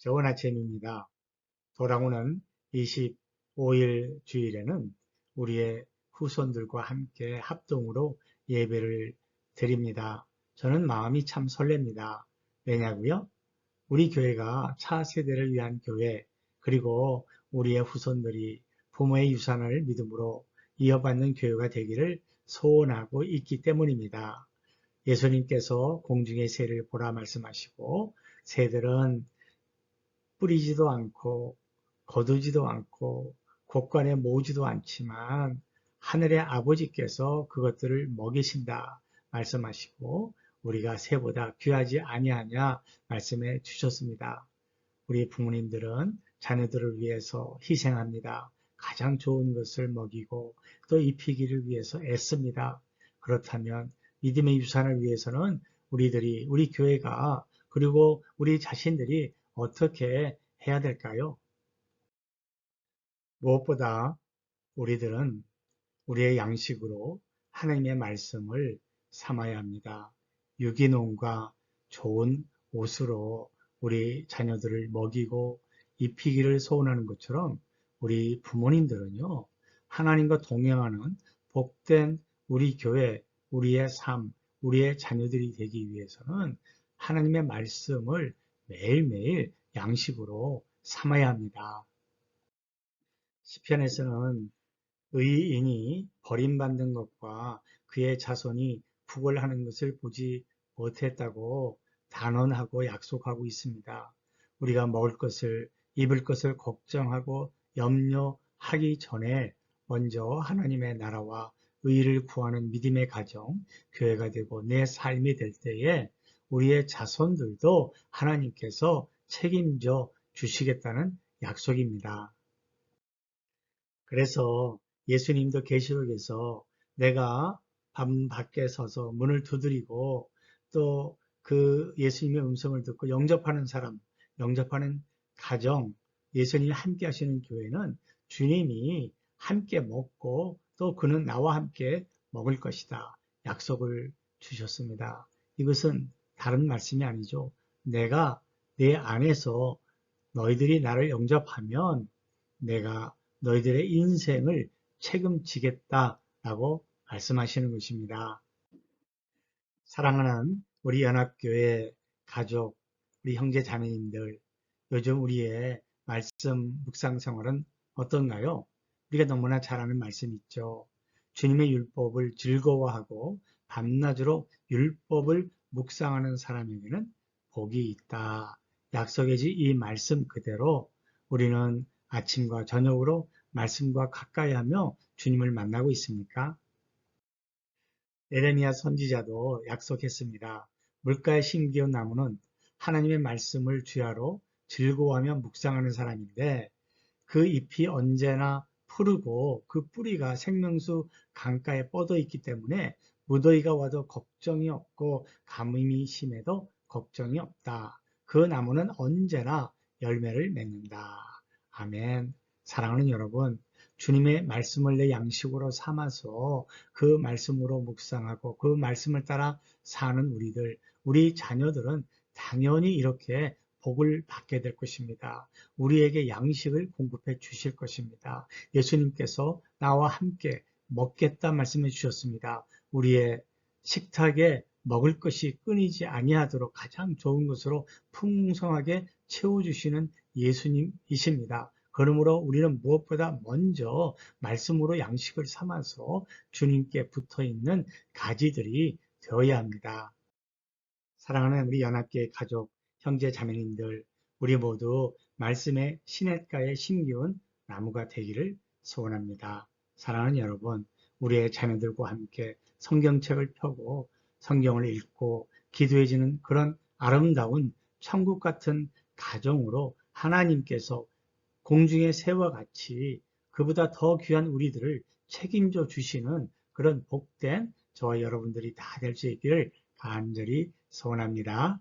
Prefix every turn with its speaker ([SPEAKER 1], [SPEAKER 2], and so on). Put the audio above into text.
[SPEAKER 1] 좋은 아침입니다. 돌아오는 25일 주일에는 우리의 후손들과 함께 합동으로 예배를 드립니다. 저는 마음이 참 설렙니다. 왜냐고요? 우리 교회가 차세대를 위한 교회 그리고 우리의 후손들이 부모의 유산을 믿음으로 이어받는 교회가 되기를 소원하고 있기 때문입니다. 예수님께서 공중의 새를 보라 말씀하시고 새들은 뿌리지도 않고 거두지도 않고 곳간에 모으지도 않지만 하늘의 아버지께서 그것들을 먹이신다 말씀하시고 우리가 새보다 귀하지 아니하냐 말씀해 주셨습니다. 우리 부모님들은 자녀들을 위해서 희생합니다. 가장 좋은 것을 먹이고 또 입히기를 위해서 애씁니다. 그렇다면 믿음의 유산을 위해서는 우리들이 우리 교회가 그리고 우리 자신들이 어떻게 해야 될까요? 무엇보다 우리들은 우리의 양식으로 하나님의 말씀을 삼아야 합니다. 유기농과 좋은 옷으로 우리 자녀들을 먹이고 입히기를 소원하는 것처럼 우리 부모님들은요, 하나님과 동행하는 복된 우리 교회, 우리의 삶, 우리의 자녀들이 되기 위해서는 하나님의 말씀을 매일매일 양식으로 삼아야 합니다. 시편에서는 의인이 버림받는 것과 그의 자손이 구걸하는 것을 보지 못했다고 단언하고 약속하고 있습니다. 우리가 먹을 것을 입을 것을 걱정하고 염려하기 전에 먼저 하나님의 나라와 의를 구하는 믿음의 가정, 교회가 되고 내 삶이 될 때에 우리의 자손들도 하나님께서 책임져 주시겠다는 약속입니다. 그래서 예수님도 계시록에서 내가 밤 밖에 서서 문을 두드리고 또 그 예수님의 음성을 듣고 영접하는 사람, 영접하는 가정, 예수님이 함께 하시는 교회는 주님이 함께 먹고 또 그는 나와 함께 먹을 것이다. 약속을 주셨습니다. 이것은 다른 말씀이 아니죠. 내가 내 안에서 너희들이 나를 영접하면 내가 너희들의 인생을 책임지겠다라고 말씀하시는 것입니다. 사랑하는 우리 연합교회 가족, 우리 형제 자매님들, 요즘 우리의 말씀 묵상 생활은 어떤가요? 우리가 너무나 잘 아는 말씀 있죠. 주님의 율법을 즐거워하고 밤낮으로 율법을 묵상하는 사람에게는 복이 있다. 약속의 이 말씀 그대로 우리는 아침과 저녁으로 말씀과 가까이 하며 주님을 만나고 있습니까? 에레미야 선지자도 약속했습니다. 물가에 심기운 나무는 하나님의 말씀을 주야로 즐거워하며 묵상하는 사람인데 그 잎이 언제나 푸르고 그 뿌리가 생명수 강가에 뻗어 있기 때문에 무더위가 와도 걱정이 없고 가뭄이 심해도 걱정이 없다. 그 나무는 언제나 열매를 맺는다. 아멘. 사랑하는 여러분, 주님의 말씀을 내 양식으로 삼아서 그 말씀으로 묵상하고 그 말씀을 따라 사는 우리들, 우리 자녀들은 당연히 이렇게 복을 받게 될 것입니다. 우리에게 양식을 공급해 주실 것입니다. 예수님께서 나와 함께 먹겠다 말씀해 주셨습니다. 우리의 식탁에 먹을 것이 끊이지 아니하도록 가장 좋은 것으로 풍성하게 채워주시는 예수님이십니다. 그러므로 우리는 무엇보다 먼저 말씀으로 양식을 삼아서 주님께 붙어 있는 가지들이 되어야 합니다. 사랑하는 우리 연합계 가족, 형제 자매님들, 우리 모두 말씀의 시냇가에 심기운 나무가 되기를 소원합니다. 사랑하는 여러분, 우리의 자녀들과 함께 성경책을 펴고 성경을 읽고 기도해지는 그런 아름다운 천국 같은 가정으로 하나님께서 공중의 새와 같이 그보다 더 귀한 우리들을 책임져 주시는 그런 복된 저와 여러분들이 다 될 수 있기를 간절히 소원합니다.